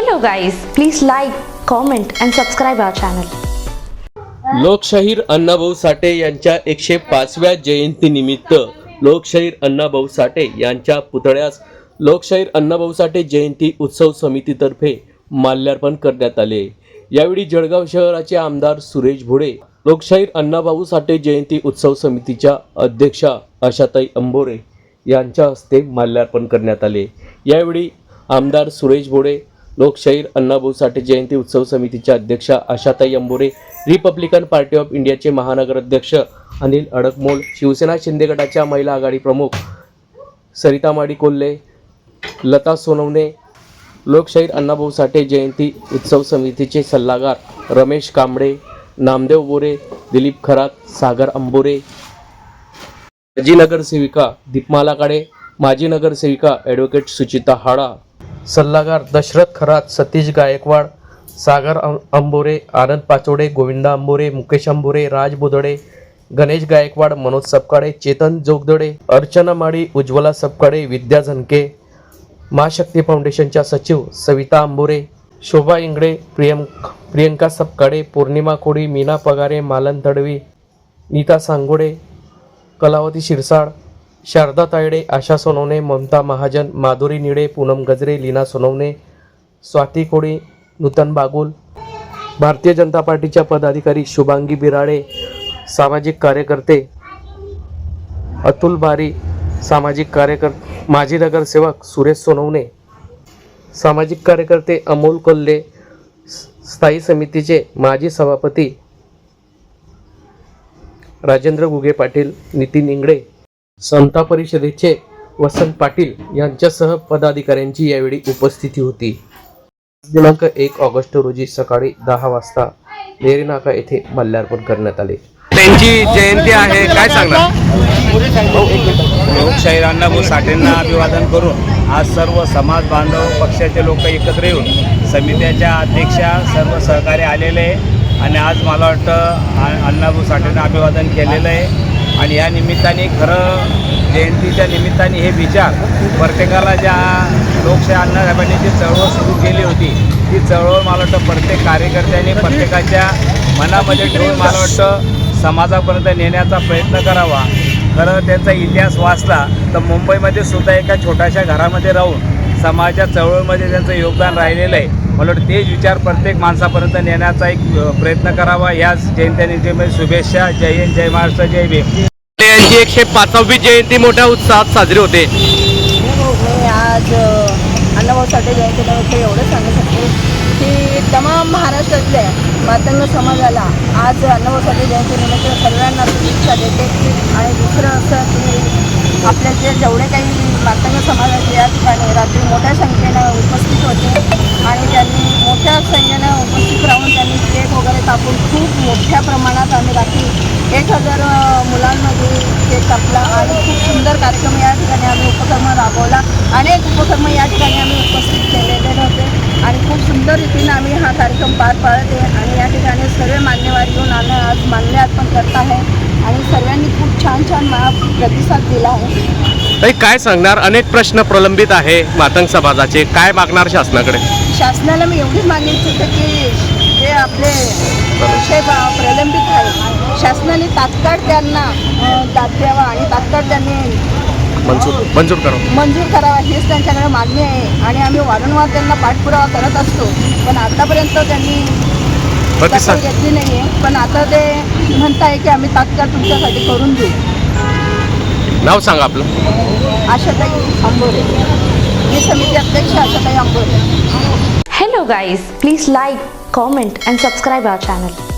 Hello guys, please like, comment and subscribe our channel. लोकशाहीर अण्णाभाऊ साठे यांच्या एकशे पाचव्या जयंतीनिमित्त लोकशाहीर अण्णाभाऊ साठे यांच्या पुतळ्यास लोकशाहीर अण्णाभाऊ साठे जयंती उत्सव समितीतर्फे माल्यार्पण करण्यात आले. यावेळी जळगाव शहराचे आमदार सुरेश भोडे लोकशाहीर अण्णाभाऊ साठे जयंती उत्सव समितीच्या अध्यक्षा आशाताई अंबोरे यांच्या हस्ते माल्यार्पण करण्यात आले. यावेळी आमदार सुरेश भोडे लोकशाहीर अण्णाभाऊ साठे जयंती उत्सव समितीच्या अध्यक्षा Ashatai Ambore Republican Party of इंडियाचे महानगर अध्यक्ष अनिल अडकमोल शिवसेना शिंदे गटाच्या महिला आघाडी प्रमुख सरिता माडी कोल्हे लता सोनवणे लोकशाहीर अण्णाभाऊ साठे जयंती उत्सव समितीचे सल्लागार रमेश कांबळे नामदेव बोरे दिलीप खरात सागर अंबोरे माजी नगरसेविका दीपमाला काळे माजी नगरसेविका ॲडव्होकेट सुचिता हाडा सल्लागार दशरथ खरात सतीश गायकवाड सागर अं- अंबोरे आनंद पाचोडे गोविंदा अंबोरे मुकेश अंबोरे राज बुधडे गणेश गायकवाड मनोज सपकाळे चेतन जोगदडे अर्चना माळी उज्ज्वला सपकाळे विद्या झनके महाशक्ती फाउंडेशनच्या सचिव सविता अंबोरे शोभा इंगडे प्रियं प्रियंका सपकाळे पौर्णिमा कोळी मीना पगारे मालन तडवी नीता सांगोडे कलावती शिरसाळ शारदा तायडे आशा सोनवणे ममता महाजन माधुरी निळे पूनम गजरे लीना सोनवणे स्वाती कोळी नूतन बागुल भारतीय जनता पार्टीच्या पदाधिकारी शुभांगी बिराडे सामाजिक कार्यकर्ते अतुल बारी सामाजिक कार्यकर माजी नगरसेवक सुरेश सोनवणे सामाजिक कार्यकर्ते अमोल कोल्हे स्थायी समितीचे माजी सभापती राजेंद्र गुगे पाटील नितीन इंगडे संता परिषदेचे वसंत पाटील यांच्यासह पदाधिकाऱ्यांची यावेळी उपस्थिती होती. दिनांक एक ऑगस्ट रोजी सकाळी दहा वाजता नेरीनाका येथे मल्यार्पण करण्यात आले. त्यांची जयंती आहे काय सांगणार? लोकशाहीर अण्णाभाऊ साठेंना अभिवादन करून आज सर्व समाज बांधव पक्षाचे लोक एकत्र येऊन समित्याच्या अध्यक्षा सर्व सहकारी आलेले आहे. आणि आज मला वाटतं अण्णाभाऊ साठेंना अभिवादन केलेलं आहे. आणि या निमित्ताने खरं जयंतीच्या निमित्ताने हे विचार प्रत्येकाला ज्या लोकशाही अण्णासाहेबांनी जी चळवळ सुरू केली होती ती चळवळ मला वाटतं प्रत्येक कार्यकर्त्यांनी प्रत्येकाच्या मनामध्ये ठेवून मला वाटतं समाजापर्यंत नेण्याचा प्रयत्न करावा. खरं त्यांचा इतिहास वाचला तर मुंबईमध्ये सुद्धा एका छोट्याशा घरामध्ये राहून समाजाच्या चळवळीमध्ये त्यांचं योगदान राहिलेलं आहे. मला वाटतं तेच विचार प्रत्येक माणसापर्यंत नेण्याचा एक प्रयत्न करावा. याच जयंत्यानिमित्त शुभेच्छा. जय हिंद जय महाराष्ट्र जय भीम. यांची एकशे पाचवी जयंती मोठ्या उत्साहात साजरी होते. मी आज अण्णाभाऊ साठे जयंतीनिमित्त एवढं सांगू शकते की तमाम महाराष्ट्रातल्या मातंग समाजाला आज अण्णाभाऊ साठे जयंतीनिमित्त सर्वांना शुभेच्छा देते. आणि दुसरं असं की आपल्या जे जेवढे काही मातंग समाजाचे या ठिकाणी रात्री मोठ्या संख्येनं उपस्थित होते आणि त्यांनी मोठ्या संख्येनं उपस्थित राहून त्यांनी केक वगैरे कापून खूप मोठ्या प्रमाणात आम्ही रात्री एक हजार कापला आणि खूप सुंदर कार्यक्रम या ठिकाणी आम्ही उपक्रम राबवला. अनेक उपक्रम या ठिकाणी आम्ही उपस्थित केलेले होते आणि खूप सुंदर रीतीने आम्ही हा कार्यक्रम पार पाडत आणि या ठिकाणी सर्व मान्यवर येऊन आम्ही आज मान्यर्पण करत आहे. आणि सर्वांनी खूप छान छान प्रतिसाद दिला आहे. ताई, काय सांगणार? अनेक प्रश्न प्रलंबित आहे मातंग समाजाचे. काय मागणार शासनाकडे? शासनाला मी एवढीच मागणी इच्छिते की जे आपले प्रलंबित आहे. शासनाने तात्काळ त्यांना दाद द्यावा आणि तात्काळ त्यांनी मंजूर मंजूर करा मंजूर करावा हीच त्यांच्याकडे मागणी आहे. आणि आम्ही वारंवार त्यांना पाठपुरावा करत असतो. पण आतापर्यंत त्यांनी घेतली नाही आहे पण आता ते म्हणताय की आम्ही तात्काळ तुमच्यासाठी करून देऊ. नाव सांगा आपलं. आशाताई आंबोरे. मी समिती अध्यक्ष Ashatai Ambore. Hello guys, please like, comment and subscribe our channel.